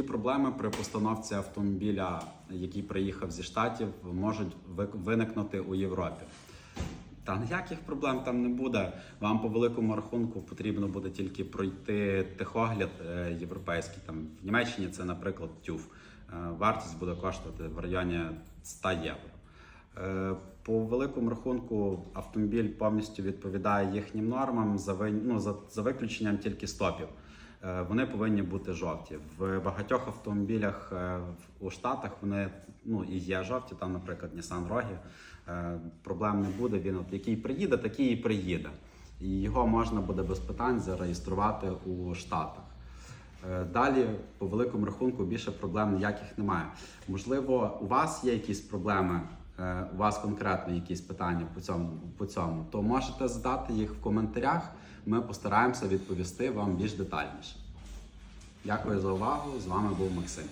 Які проблеми при постановці автомобіля, який приїхав зі штатів, можуть виникнути у Європі? Та ніяких проблем там не буде. Вам по великому рахунку потрібно буде тільки пройти техогляд е, європейський. Там в Німеччині це, наприклад, тюф. Е, Вартість буде коштувати в районі 100 євро. Е, По великому рахунку автомобіль повністю відповідає їхнім нормам за, ну, за, за виключенням тільки стопів. Е, Вони повинні бути жовті. В багатьох автомобілях е, у Штатах вони ну, і є жовті, там, наприклад, Nissan Rogue. Е, Проблем не буде. Він от який приїде, такий і приїде. І його можна буде без питань зареєструвати у Штатах. Далі, по великому рахунку, більше проблем ніяких немає. Можливо, у вас є якісь проблеми, у вас конкретно якісь питання по цьому, по цьому, то можете задати їх в коментарях. Ми постараємося відповісти вам більш детальніше. Дякую за увагу. З вами був Максим.